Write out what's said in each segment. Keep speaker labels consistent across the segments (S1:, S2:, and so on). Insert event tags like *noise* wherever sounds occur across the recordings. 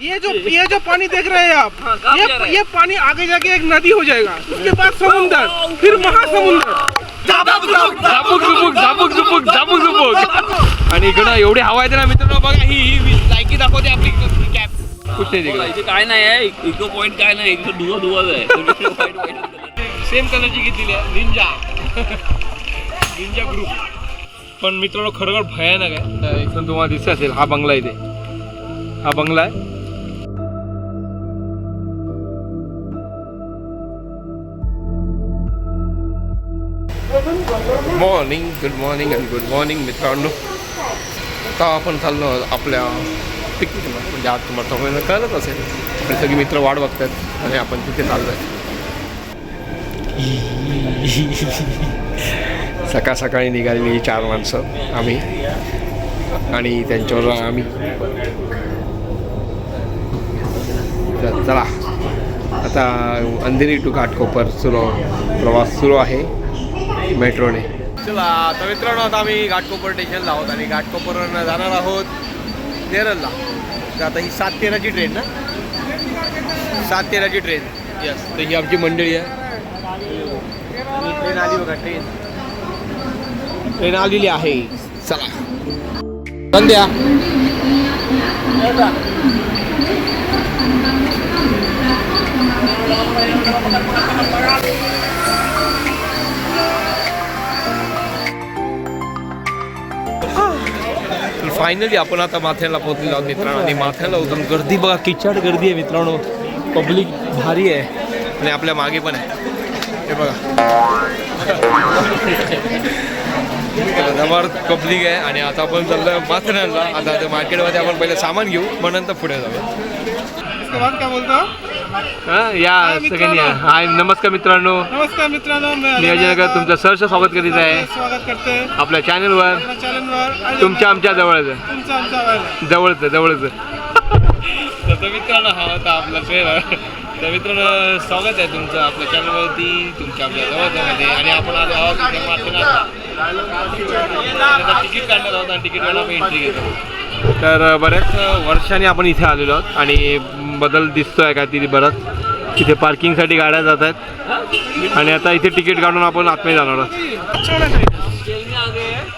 S1: ये जो ये जो पानी देख रहे हैं आप
S2: हाँ,
S1: ये? ये पानी आगे जाके एक नदी हो जाएगा। उसके बाद समुंदर फिर महासमुंदर।
S2: झापूक झुपूक झापूक झुपूक झापूक झुपूक आणि इकडं एवढी हवा येते ना मित्रांनो बघा ही लायकी दाखवते आपली कॅप कुठे
S3: इथे काय नाही आहे इको पॉइंट काय नाही इथं धुवं धुवं आहे.
S2: सेम कलरची घेतलेली आहे निंजा निंजा ग्रुप पण मित्रांनो खरोखर भयानक आहे. इथून तुम्हाला दिसत असेल हा बंगला इथे. हा बंगला आहे. गुड मॉर्निंग गुड मॉर्निंग आणि गुड मॉर्निंग मित्रांनो. आता आपण चाललो आपल्या पिकनिकला म्हणजे आज तुम्हाला सगळ्यांना कळलंच असेल आपले सगळे मित्र वाट बघतात आणि आपण तिथे चाललो आहे सकाळ सकाळी निघालेली चार माणसं आम्ही आणि त्यांच्यावर आम्ही. चला. आता अंधेरी टू घाटकोपर सुरू प्रवास सुरू आहे. मेट्रोने. चला आता मित्रांनो आता आम्ही घाटकोपर स्टेशनला आहोत आणि घाटकोपरवरनं जाणार आहोत नेरलला. तर आता ही सात तेराची ट्रेन ना? सात तेराची ट्रेन यस तर ही आमची मंडळी आहे. ट्रेन आली बघा ट्रेन ट्रेन आलेली आहे. चला. संध्या. फायनली आपण आता माथ्याला पोहोचलेलो आहोत मित्रांनो. आणि माथ्याला उतरून गर्दी बघा किचड गर्दी आहे मित्रांनो. पब्लिक भारी आहे. आणि आपल्या मागे पण आहे. हे बघा. जबर पब्लिक आहे. आणि आता आपण चाललो माथेरानला आता त्या मार्केटमध्ये आपण पहिले सामान घेऊ मग नंतर पुढे जाऊ
S1: काय बोलतो
S2: या सगळ्यांनी
S1: मित्रांनो.
S2: हाय नमस्कार मित्रांनो.
S1: नमस्कार मित्रांनो मैं
S2: मी अजय नगर तुमचं सहर्ष स्वागत करीत आहे.
S1: स्वागत करते.
S2: आपल्या चॅनलवर
S1: आपल्या चॅनलवर आणि
S2: तुमच्या आमच्या जवळचं
S1: तुमचं
S2: जवळचं जवळचं तर मित्रांनो हा होता आपला ट्रेलर तर मित्रांनो स्वागत आहे तुमचं आपल्या चॅनलवरती तुमच्या आपल्या जवळमध्ये आणि आपण आलो आहोत. आता तिकीट काढणार आहोत आणि तिकीटवर आपण एंट्री घेतो. तर बऱ्याच वर्षांनी आपण इथे आलेलो आहोत आणि बदल दिसतोय का ती बरंच. इथे पार्किंगसाठी गाड्या जात आहेत. आणि आता इथे तिकीट काढून आपण आतमध्ये जाणार आहोत.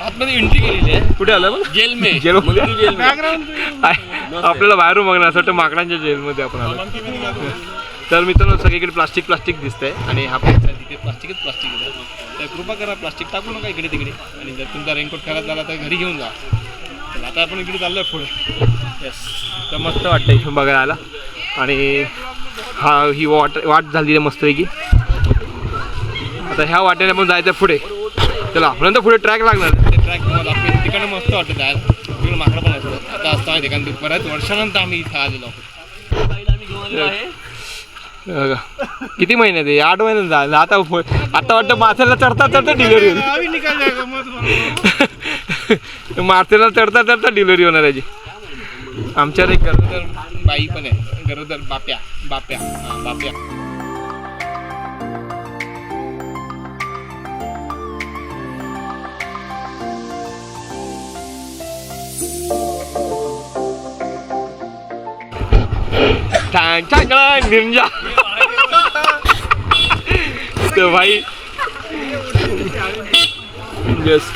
S2: आतमध्ये एंट्री केलेली आहे. कुठे आलं बघ
S3: जेल में.
S2: जेल आपल्याला बाहेरून बघणार असं वाटतं माकडांच्या जेलमध्ये आपण आलो. तर मित्रांनो सगळीकडे प्लास्टिक प्लास्टिक दिसतंय. आणि हा प्लास्टिक तिथे प्लास्टिकच प्लास्टिक आहे. तर कृपा करा प्लास्टिक टाकू नका इकडे तिकडे. आणि जर तुमचा रेनकोट खराब झाला तर घरी घेऊन जा. तर आता आपण इकडे चाललोय पुढे. येस तर मस्त वाटतं इथून बघायला. आणि हा ही वाट वाट झालेली आहे मस्तपैकी आता ह्या वाटेने आपण जायचं पुढे. चला नंतर पुढे ट्रॅक लागणार. ते ट्रॅक तुम्हाला दाखवेन तिकडनं मस्त वाटतं जायला तिकडे माकडं पण असतं आता असतं माहिती आहे, कारण बऱ्याच वर्षानंतर आम्ही इथं आलेलो आहोत.
S3: आहे.
S2: किती महिने ते? आठ महिने झाले. आता आता वाटतं माथ्याला चढता चढता डिलिव्हरी होईल *laughs*
S1: अभी
S2: चढता चढता डिलिव्हरी होणार याची आमच्याकडे एक गरोदर बाई पण आहे. गरोदर बाप्या बाप्या बाप्या. छान छान टांग, निंजा. *laughs* तो भाई येस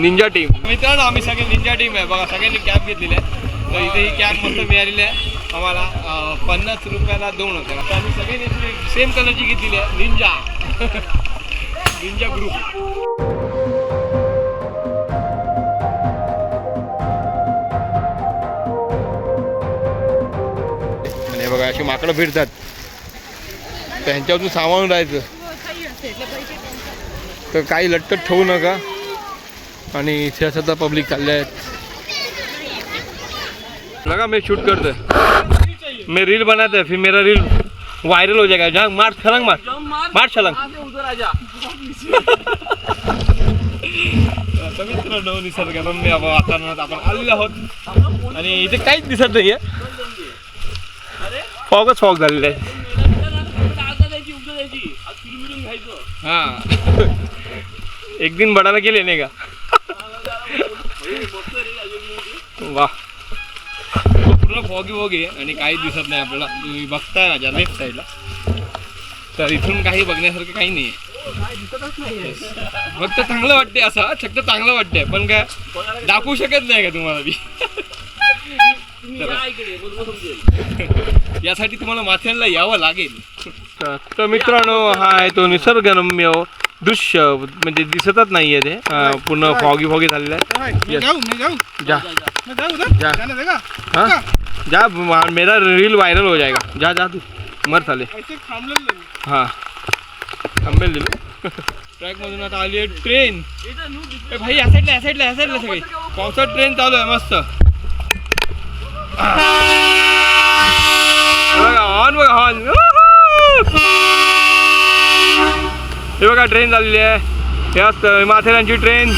S2: निंजा टीम मित्रांनो आम्ही सगळे निंजा टीम आहे. बघा सगळ्यांनी कॅब घेतलेली आहे. तर इथे ही कॅब मस्त मिळालेली आहे. आम्हाला पन्नास रुपयाला दोन होते. तर आम्ही सगळे सेम कलरची घेतलेली आहे. निंजा निंजा ग्रुप आणि हे बघा अशी माकडं फिरतात. त्यांच्यावरून सामावून राहायचं. तर काही लटकट ठेवू नका. आणि इथे असं तर पब्लिक चालले आहेत. लगा मैं शूट करते मैं रील बनाता है फिर मेरा रील वायरल हो जाएगा. जहाँ मार छलंग मार. मार. छलंग. मित्रांनो निसर्गरम्य वातावरणात आपण आलेलो आहोत. आणि इथे काहीच दिसत नाहीये. फॉगच फॉग झालेलं आहे.
S3: आता
S2: एक दिन बडाला गेले नाही का? वा. पूर्ण फॉगी वॉगी आहे आणि काहीच दिसत नाही आपल्याला. तुम्ही बघताय माझ्या लेफ्ट साईडला तर इथून काही बघण्यासारखं काही नाही Yes. फक्त चांगलं वाटते असं फक्त चांगलं वाटतंय. पण काय दाखवू शकत नाही का तुम्हाला मी? यासाठी तुम्हाला माथेरानला यावं लागेल. तर मित्रांनो हा आहे तो निसर्गरम्य दृश्य म्हणजे दिसतच नाहीये ते. अं, पूर्ण फॉगी फॉगी झालेलं आहे.
S1: मैं
S2: Yes.
S1: जाऊँ मैं जाऊँ.
S2: जा.
S1: मैं जाऊँ उधर
S2: जा।
S1: जाने देगा
S2: हाँ? जा. मा- मेरा रील वायरल हो जाएगा. जा जा तू. मर चाले
S1: नाही.
S2: हां. थांबेल दिलं. ट्रॅकमधून आता आली आहे ट्रेन ए भाई या साईडला या साईडला या साईडला सगळी. पावसात ट्रेन चालू आहे मस्त. बघा हॉर्न बघा हॉर्न हे बघा ट्रेन झालेली आहे. हे असतं माथेरानची ट्रेन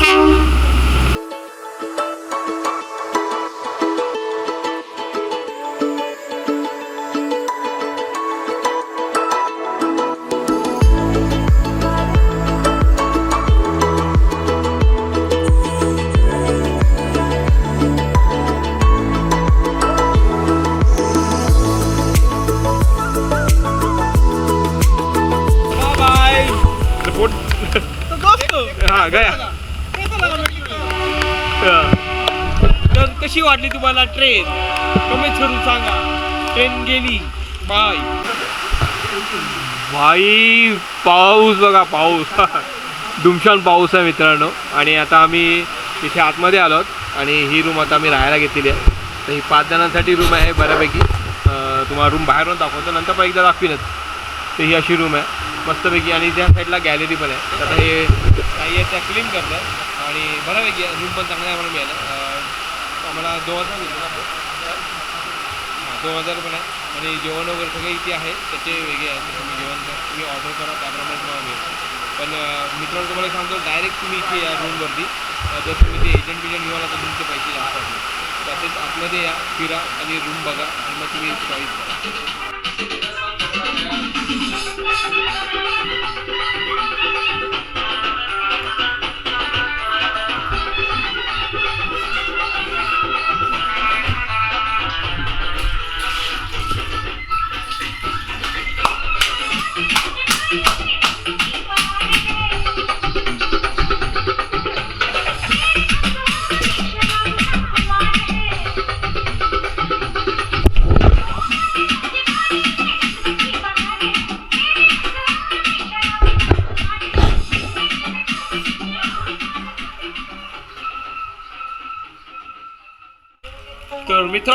S2: हा गया. तर कशी वाटली तुम्हाला ट्रेन कमेंट करून सांगा. ट्रेन गेली. बाय भाई पाऊस बघा पाऊस. *laughs* दुमशान पाऊस आहे मित्रांनो. आणि आता आम्ही इथे आतमध्ये आलो आणि ही रूम आता आम्ही राहायला घेतलेली आहे. तर ही पाच जणांसाठी रूम आहे बऱ्यापैकी. तुम्हाला रूम बाहेरून दाखवतो. नंतर पण एकदा दाखवीनच. तर ही अशी रूम आहे. मस्तपैकी आणि त्या साईडला गॅलरी पण आहे. तर आता हे काही आहे त्या क्लीन करतं आणि बऱ्यापैकी रूम पण चांगला आम्हाला मिळालं. आम्हाला दोन हजार हां दोन हजार पण आहे. आणि जेवण वगैरे सगळे इथे आहे. त्याचे वेगळे आहेत तुम्ही जेवण तुम्ही ऑर्डर करा. त्याप्रमाणे तुम्हाला मिळेल. पण मित्रांनो तुम्हाला सांगतो. डायरेक्ट तुम्ही इथे या रूमवरती जर तुम्ही ते एजंट बिजंट घेऊन तर तुमचे पैसे जास्त असतील तसेच आतमध्ये या फिरा आणि रूम बघा. आणि मग तुम्ही चॉईस करा. Thank you.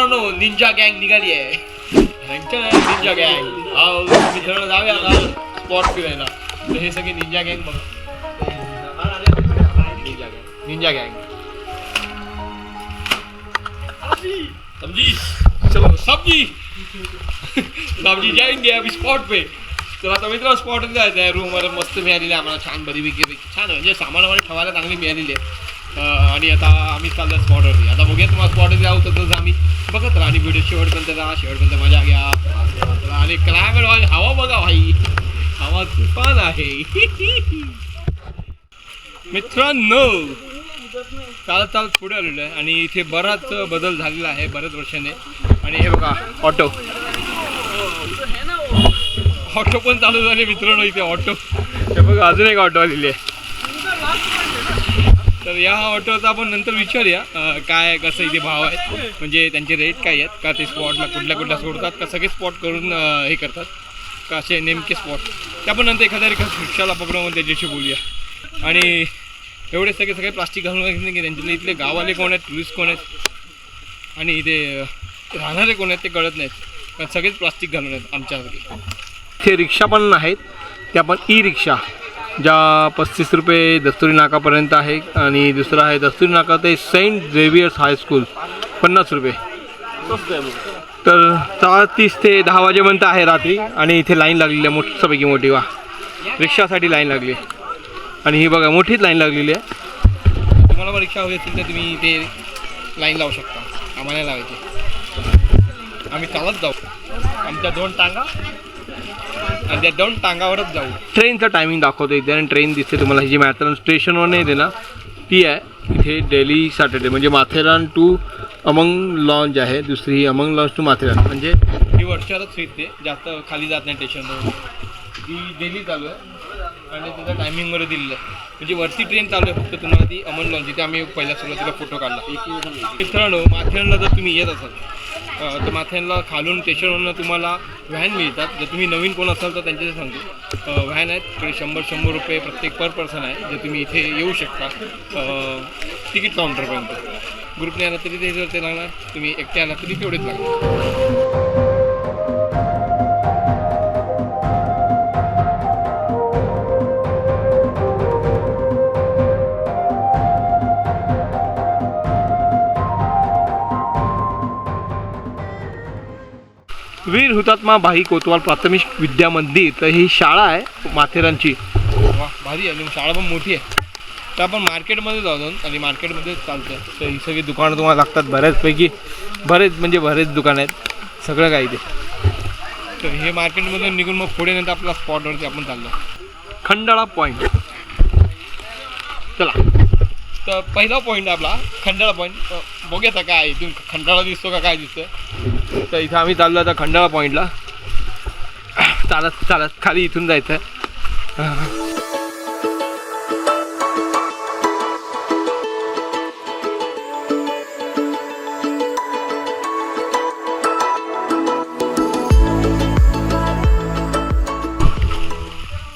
S2: मित्रांनो निंजा गँग निघाली आहे निंजा गँग हा मित्रांनो जाऊया आता स्पॉट फिरायला तर हे सगळे निंजा गँग बघ निंजा गँग निंजा गँग समजी चलो सब्जी सब्जी जाएंगे अभी स्पॉट पे तर आता मित्र स्पॉट जायचं आहे रूम वर मस्त मिळालेली आहे आम्हाला छान बरी पैकी छान म्हणजे सामान वगैरे ठेवायला चांगली मिळालेली आहे आणि आता आम्ही चाललो स्पॉटवरती. आता बघूया तुम्हाला स्पॉटवरती जाऊ तर तसं आम्ही बघत राहा. आणि व्हिडिओ शेवटपर्यंत जा शेवटपर्यंत मजा घ्या. आणि क्लायमेट वाली हवा बघा भाई. हवा तुफान आहे. *laughs* मित्रांनो चालत चालत पुढे आलेलो आहे. आणि इथे बराच बदल झालेला आहे बऱ्याच वर्षाने. आणि हे बघा ऑटो. ऑटो पण चालू झाले मित्रांनो इथे ऑटो. हे बघा अजून एक ऑटो आलेली आहे. तर या ऑटोचा आपण नंतर विचारूया अं, काय कसं इथे भाव आहेत. म्हणजे त्यांचे रेट काय आहेत का ते स्पॉटला कुठल्या कुठल्या सोडतात का सगळे स्पॉट करून अं, हे करतात का असे नेमके स्पॉट ते आपण नंतर एखाद्या एका रिक्षाला पकडून त्याच्याशी बोलूया. आणि एवढे सगळे सगळे प्लास्टिक घालून वगैरे की त्यांच्यातले इथले गाववाले कोण आहेत टुरिस्ट कोण आहेत? आणि इथे अं, राहणारे कोण आहेत ते कळत नाहीत. कारण सगळेच प्लास्टिक घालून आहेत आमच्यासारखे. ते रिक्षा पण आहेत त्या पण ई रिक्षा ज्या पस्तीस रुपये दस्तुरी नाकापर्यंत आहे आणि दुसरा आहे दस्तुरी नाका ते सेंट झेवियर्स हायस्कूल पन्नास रुपये. तर सहा तीस ते दहा वाजेपर्यंत आहे रात्री आणि इथे लाईन लागलेली आहे मस्तपैकी मोठी वा. रिक्षासाठी लाईन लागली आहे. आणि ही बघा मोठीच लाईन लागलेली आहे. तुम्हाला पण रिक्षा हवी असेल तर तुम्ही इथे लाईन लावू शकता. आम्हाला लावायची. आम्ही चालत जाऊ. आमच्या दोन टांगा आणि त्या दोन टांगावरच जाऊ. ट्रेनचं टायमिंग दाखवतो इथे आणि ट्रेन दिसते तुम्हाला. ही जी माथेरान स्टेशनवर नाही येते ना ती आहे. इथे डेली सॅटर्डे म्हणजे माथेरान टू अमंग लॉन्च आहे. दुसरी ही अमंग लॉन्च टू माथेरान म्हणजे ही वर्षालाच फिरते. जास्त खाली जात नाही स्टेशनवर ती डेली चालू आहे. आणि त्याचा टायमिंगमध्ये दिलेलं आहे. म्हणजे वरती ट्रेन चालू आहे. फक्त तुम्हाला ती अमन लॉन्च जिथे आम्ही पहिल्या सुरुवातीला फोटो काढला. मित्रांनो माथेरानला जर तुम्ही येत असाल तर माथ्यांना खालून स्टेशनवरून तुम्हाला व्हॅन मिळतात. जर तुम्ही नवीन कोण असाल तर त्यांच्या सांगतो. व्हॅन आहेत. तिकडे शंभर शंभर रुपये प्रत्येक पर पर्सन आहे. जे तुम्ही इथे येऊ शकता. तिकीट काउंटरपर्यंत. ग्रुपने आला तरी ते जर ते लागणार. तुम्ही एकटे आला तरी तेवढेच लागणार. हुतात्मा भाई कोतवाल प्राथमिक विद्या मंदिर तर ही शाळा आहे माथेरानची. वा भारी आहे. आणि शाळा पण मोठी आहे. तर आपण मार्केटमध्ये जाऊ आणि मार्केटमध्ये चालतं तर ही सगळी दुकानं तुम्हाला लागतात बऱ्याचपैकी. बरेच म्हणजे बरेच दुकानं आहेत. सगळं काही ते. तर हे मार्केटमधून निघून मग पुढे नंतर आपल्या स्पॉटवरती आपण चाललो. खंडाळा पॉईंट चला. तर पहिला पॉईंट आपला. खंडाळा पॉईंट बघूया काय इथून खंडाळा दिसतो का काय दिसतंय? तर इथं आम्ही चाललो आता खंडाळा पॉईंटला चालत चालत खाली इथून जायचं आहे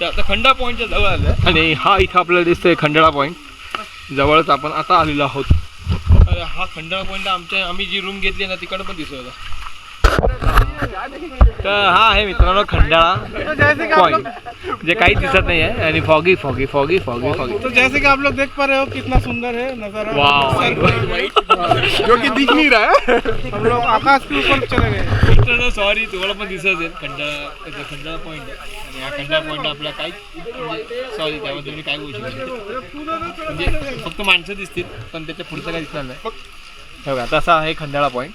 S2: आता खंडा पॉईंटच्या जवळ आलं आणि हा इथं आपल्याला दिसतोय खंडाळा पॉईंट जवळच आपण आता आलेलो आहोत. अरे हा खंडाळा पॉईंट आमच्या आम्ही जी रूम घेतली ना तिकडं पण दिसत होता तर हा आहे मित्रांनो खंडाळा. पॉईंट जे काही दिसत नाही आहे आणि foggy foggy foggy foggy foggy
S1: तो जैसे कि आप लोग देख पा रहे हो कितना सुंदर है नजारा।
S2: वाव
S1: जो कि दिख नहीं रहा है। हम लोग आकाश के ऊपर चले गए।
S2: मित्रांनो सॉरी तुम्हाला पण दिसत असेल. खंडाळा खंडाळा पॉईंट आहे. आणि हा खंडाळा पॉईंट आपला काही म्हणजे सॉरी त्याबद्दल मी काय बोलू शकतो म्हणजे फक्त माणसं दिसतील पण त्याच्या पुढचं काही दिसणार नाही. बघा तसा आहे खंडाळा पॉईंट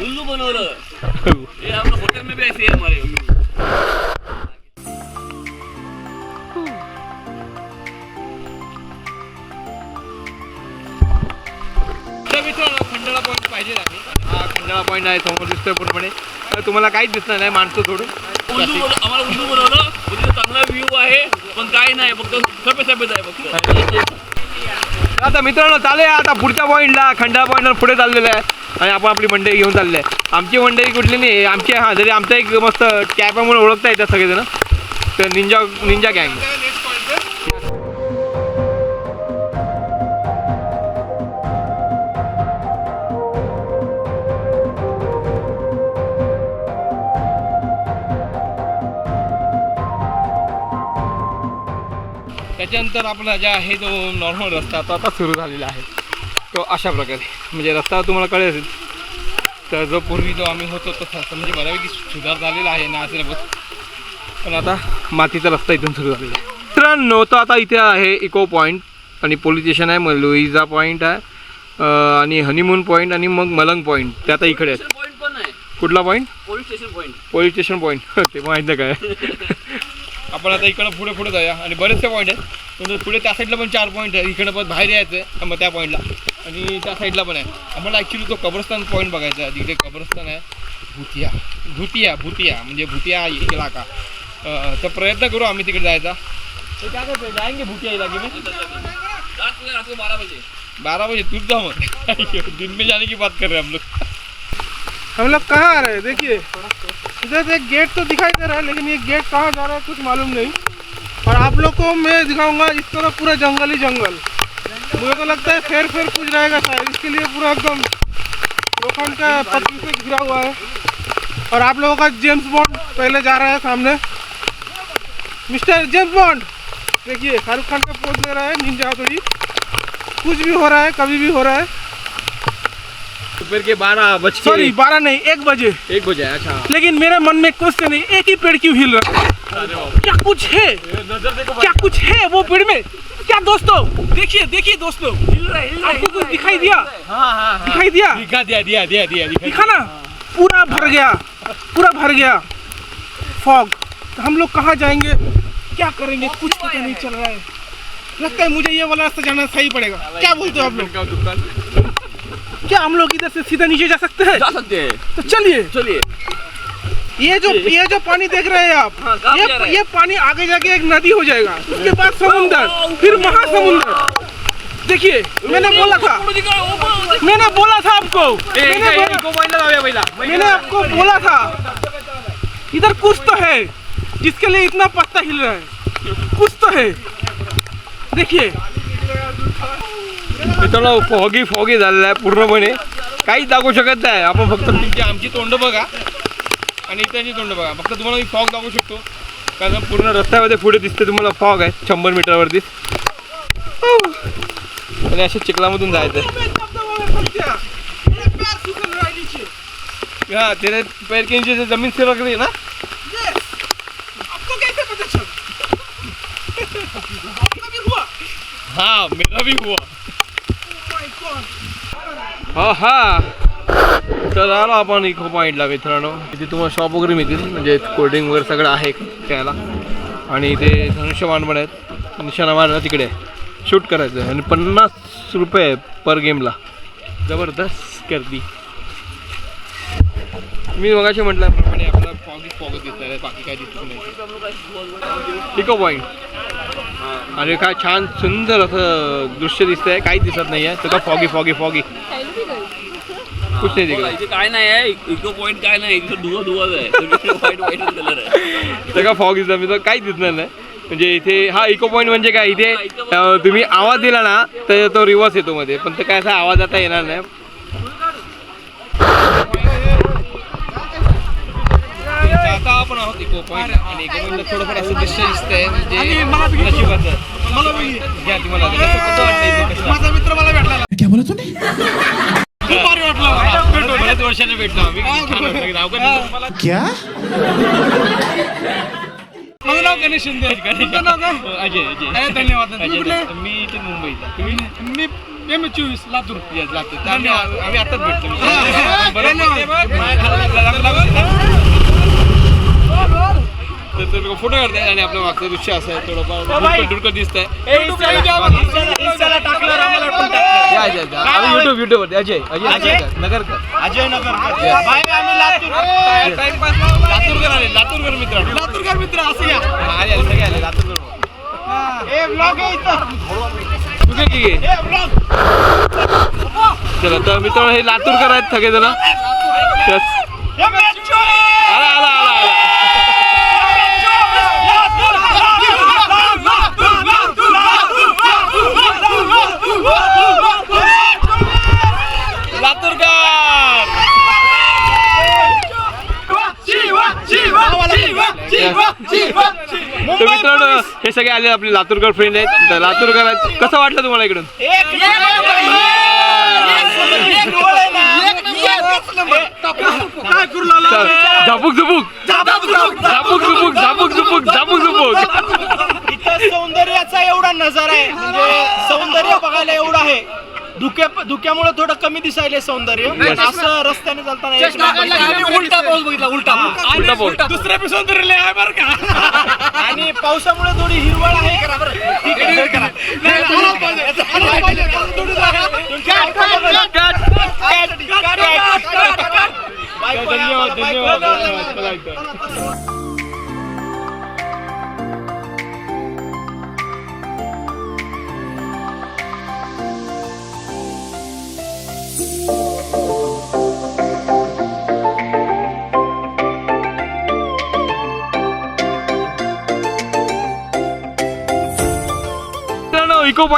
S3: उल्लू बनवलं. ये हम लोग होटल में भी ऐसे ही हमारे
S2: खंडाळा पॉईंट पाहिजे हा खंडाळा पॉईंट आहे समोर दिसतोय पूर्णपणे. तुम्हाला काहीच दिसणार नाही माणसं सोडून
S3: उल्लू आम्हाला उल्लू बनवलं. तिथे चांगला व्ह्यू आहे पण काय नाही फक्त सफेद सफेद आहे फक्त.
S2: आता मित्रांनो चालूया. आता पुढच्या पॉईंटला खंडाळा पॉईंटला पुढे चाललेलं आहे. आणि आपण आपली मंडळी घेऊन चालले. आहे आमची मंडळी कुठली नाही आमची हा जरी आमचा एक मस्त कॅप आहे म्हणून ओळखता येतात सगळेजण. तर निंजा निंजा गँग. त्याच्यानंतर आपला जे आहे जो नॉर्मल रस्ता तो आता सुरू झालेला आहे. तो अशा प्रकारे. म्हणजे रस्ता तुम्हाला कळेल असेल. तर जो पूर्वी जो आम्ही होतो तसा. असं म्हणजे बऱ्यापैकी सुधार झालेला आहे ना बस पण आता मातीचा रस्ता इथून सुरू झालेला आहे. मित्रांनो तो आता इथे आहे इको पॉईंट आणि पोलीस स्टेशन आहे मग लोईजा पॉईंट आहे. आणि हनीमून पॉईंट आणि मग मलंग पॉईंट ते आता इकडे आहेत. कुठला point
S3: police station point
S2: police station point *laughs* ते माहीत नाही काय. *laughs* आपण आता इकडं पुढे पुढे जाऊया. आणि बरेचसे पॉईंट आहेत. पण पुढे त्या साईडला पण चार पॉईंट आहे इकडं पण बाहेर यायचं आहे मग त्या पॉईंटला आणि त्या साईडला पण आहे. आम्हाला ॲक्च्युली तो कब्रस्तान पॉईंट बघायचा आहे. जिथे कब्रस्तान आहे. भुतिया. भुतिया भुतिया. म्हणजे भुतिया इलाका. तर प्रयत्न करू आम्ही तिकडे जायचा. तर काय करते जाएंगे भुतिया इलाके
S3: बारा बजे
S2: बारा बजे. तू जाऊ मत दिन में जाने की बात कर रहे हम लोग.
S1: हम लोग कहाँ आ रहे हैं? देखिए. इधर से गेट तो दिखाई दे रहा है, लेकिन ये गेट कहाँ जा रहा है कुछ मालूम नहीं। और आप लोग को मैं दिखाऊँगा, इस तरह पूरा जंगल ही जंगल। मुझे तो लगता है फेर फेर कुछ रहेगा शायद, इसके लिए पूरा एकदम लोखंड का पत्ती से घिरा हुआ है। और आप लोगों का जेम्स बॉन्ड पहले जा रहा है सामने। मिस्टर जेम्स बॉन्ड, देखिए, शाहरुख खान का पोज ले रहा है, निंजा हथौड़ी। कुछ भी हो रहा है, कभी भी हो रहा है।
S2: दोपहर के बारह बज
S1: सॉरी बारह नहीं एक बजे।
S2: एक बजे अच्छा।
S1: लेकिन मेरे मन में क्वेश्चन है एक ही पेड़ क्यों हिल रहा? है क्या कुछ है? क्या कुछ है वो पेड़ में? क्या दोस्तों देखिए देखिए दोस्तों। आपको कुछ दिखाई दिया?
S2: हाँ। हाँ हाँ
S1: दिखाई दिया?
S2: दिखा दिया दिया दिया दिया दिखा
S1: ना। पूरा भर गया पूरा भर गया। फॉग हम लोग कहाँ जाएँगे? क्या करेंगे? कुछ पता नहीं चल रहा है। लगता है मुझे ये वाला रास्ता जाना सही पड़ेगा। क्या बोलते हो आप लोग? क्या हम लोग इधर से सीधा नीचे जा सकते हैं?
S3: जा सकते हैं।
S1: तो चलिए।
S3: चलिए।
S1: ये जो ये जो पानी देख रहे हैं आप
S3: हाँ,
S1: ये
S3: है?
S1: ये पानी आगे जाके एक नदी हो जाएगा। उसके बाद समुंदर फिर महासमुंदर। देखिए मैंने बोला था। मैंने बोला था आपको। मैंने आपको बोला था इधर कुछ तो है जिसके लिए इतना पत्ता हिल रहा है। कुछ तो है। देखिए
S2: मित्रांनो फॉगी फॉगी झालेला आहे पूर्णपणे. काहीच दाखवू शकत नाही. आपण फक्त तुमची आमची तोंड बघा. आणि इतरांची तोंड बघा. फक्त तुम्हाला मी फॉग दाखवू शकतो. कारण पूर्ण रस्त्यामध्ये पुढे दिसते तुम्हाला फॉग आहे. शंभर मीटरवरती. आणि अशा चिखलामधून जायचं हा त्याने पैर जमीन सेवा रख ना?
S1: आपको
S2: हा मेरा भी हुआ. हा हा तर आलो आपण इको पॉईंटला मित्रांनो. इथे तुम्हाला शॉप वगैरे मिळतील. म्हणजे कोल्ड्रिंक वगैरे सगळं आहे प्यायला आणि इथे धनुष्यबाण पण आहेत. निशाणा मारणं तिकडे. शूट करायचं. आहे आणि पन्नास रुपये पर गेमला जबरदस्त गर्दी. मी मगाशी म्हटल्याप्रमाणे आपल्याला फॉगी फॉग आहे बाकी काय दिसत नाही. इको पॉईंट आणि काय छान सुंदर असं दृश्य दिसतंय. काहीच दिसत नाही आहे सगळं फॉगी फॉगी फॉगी कुछ नाही
S3: इथे काय नाही आहे. इको पॉइंट काय नाही. धुवा धुवाच आहे. सगळीकडे व्हाईट व्हाईटच कलर आहे.
S2: सगळं फॉग दिसतं मी तर काहीच दिसणार नाही. म्हणजे इथे हा इको पॉईंट म्हणजे काय? इथे तुम्ही आवाज दिला ना तर तो रिवर्स येतो मध्ये. पण ते काय असा आवाज आता येणार नाही. आता आपण आहोत इको पॉईंट आणि इको पॉईंट थोडंफार असं दृश्य दिसतंय म्हणजे नशिबाचं घ्या तुम्हाला कसं वाटतं
S1: माझा मित्र मला भेटला. खूप भारी वाटलं मला.
S2: बऱ्याच वर्षाने भेटलो काय? मला
S4: क्या?
S1: माझं नाव गणेश शिंदे. तुमचं नाव काय?
S2: अजय अजय.
S1: धन्यवाद. तुम्ही
S2: मी इथे मुंबईचा तुम्ही?
S1: मी एम चोवीस लातूर.
S2: येस लागतो आम्ही आम्ही आताच भेटलो.
S1: हा,
S2: बरोबर
S1: धन्यवाद.
S2: माझ्या घराला लागलं- लागलं- तर ते लोक फोटो काढताय आणि आपलं मागचं दृश्य असं आहे थोडंफार डुडकं दिसत आहे युट्यूब युट्यूब वरती अजय अजय नगरकर
S1: अजय नगर आम्ही लातूर
S2: लातूरकर आले लातूरकर मित्र.
S1: लातूरकर मित्र असं या.
S2: आले आले सगळे आले लातूरकर चला तर मित्रांनो हे लातूरकर आहेत सगळेजण. आला आला आला. तर मित्रांनो हे सगळे आले आपले लातूरकर फ्रेंड आहेत. तर लातूरकर आहेत कसं वाटलं तुम्हाला इकडून? झपूक झपूक झपूक. झपूक झपूक झपूक झपूक झपूक.
S5: इथं सौंदर्याचा एवढा नजारा आहे. म्हणजे सौंदर्य बघायला एवढं आहे. धुक्या धुक्यामुळे थोडं कमी दिसायले सौंदर्य. असं रस्त्याने चालताना एक.
S3: उलटा पाऊस बघितला उलटा.
S2: उलटा.
S5: दुसऱ्या वर लय आहे बरं का. आणि पावसामुळे थोडी हिरवळ आहे.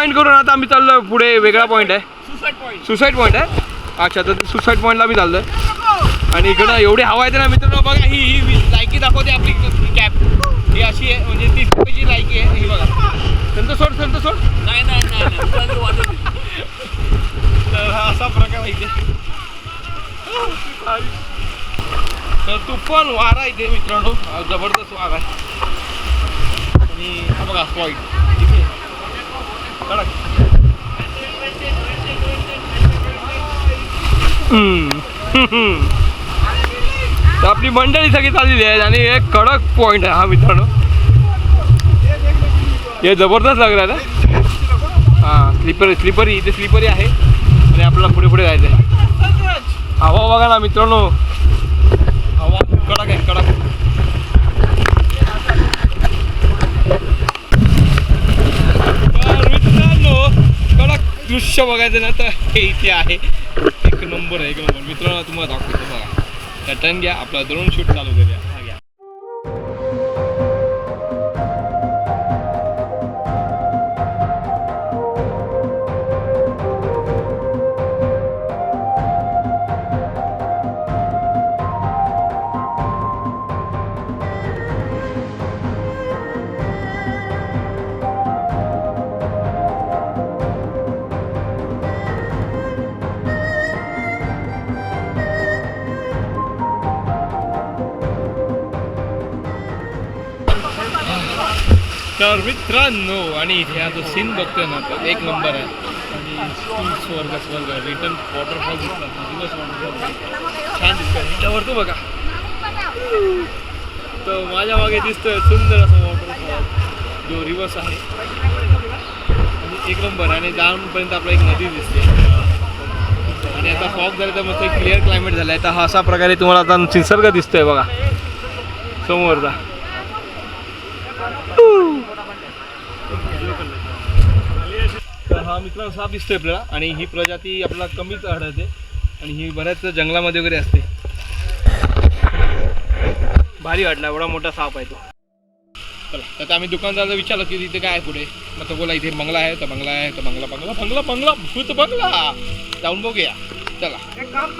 S2: पॉईंट करून आता आम्ही चाललो पुढे वेगळा पॉईंट आहे. सुसाईड पॉईंट आहे? अच्छा तर सुसाईड पॉईंटला मी चाललोय. आणि इकडं एवढी हवा येते ना मित्रांनो बघा ही ही लायकी दाखवते आपली कॅप ही अशी आहे म्हणजे तीस रुपयाची लायकी आहे ही बघा. संत सोड संत सोड.
S3: नाही नाही.
S2: तर हा असा प्रकार आहे इथे. तर तुफान वारा इथे मित्रांनो. जबरदस्त वारा आहे. आणि बघा पॉईंट. तर *laughs* आपली मंडळी सगळी चाललेली आहे आणि एक कडक पॉईंट आहे हा मित्रांनो. हे जबरदस्त लाग रहा ना? हां स्लीपर स्लीपरी इथे स्लीपरी आहे. आणि आपल्याला पुढे पुढे जायचं आहे हवा बघा ना मित्रांनो हवा कडक आहे कडक तर मित्रांनो कडक दृश्य बघायचं ना तर हे इथे आहे. एक नंबर आहे एक नंबर. मित्रांनो तुम्हाला दाखवतो बघा. त्या घ्या आपला ड्रोन शूट चालू करूया. तर मित्रांनो आणि इथे हा जो सीन बघतोय ना तो एक नंबर आहे. आणि स्वर्ग स्वर्ग रिटर्न वॉटरफॉल दिसतात. दिवस वॉटरफॉल छान दिसतोय. ह्याच्यावर बघा. तर माझ्या मागे दिसतोय सुंदर असा वॉटरफॉल जो रिवर्स आहे. आणि एक नंबर आहे. आणि जाऊनपर्यंत आपला एक नदी दिसते. आणि आता फॉग झाला तर मस्त क्लिअर क्लायमेट झालं आहे तर हा अशा प्रकारे तुम्हाला आता निसर्ग दिसतोय बघा. समोरचा तर हा मित्रांनो साप दिसतोय आपल्याला आणि ही प्रजाती आपल्याला कमीच आढळते आणि ही बऱ्याच जंगलामध्ये वगैरे असते. भारी वाटला एवढा मोठा साप आहे तो. चला तर आम्ही दुकानदाराला विचारलं की तिथे काय पुढे? मग तो बोला इथे बंगला आहे तर बंगला आहे तर बंगला बंगला बंगला बंगला भूत बंगला. जाऊन बघूया. चला.
S1: एक काम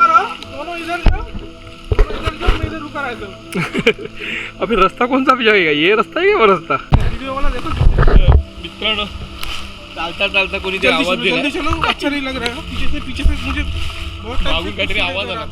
S1: *laughs*
S2: अभी रस्ता कौन सा जाएगा? ये रस्ता है वो रस्ता? मित्रांनो चालता चालता कोणीतरी
S1: जल्दी
S2: आवाज दिला.
S1: अच्छा नहीं लग रहा है पीछे से पीछे से मुझे बहुत
S2: काहीतरी आवाज आला.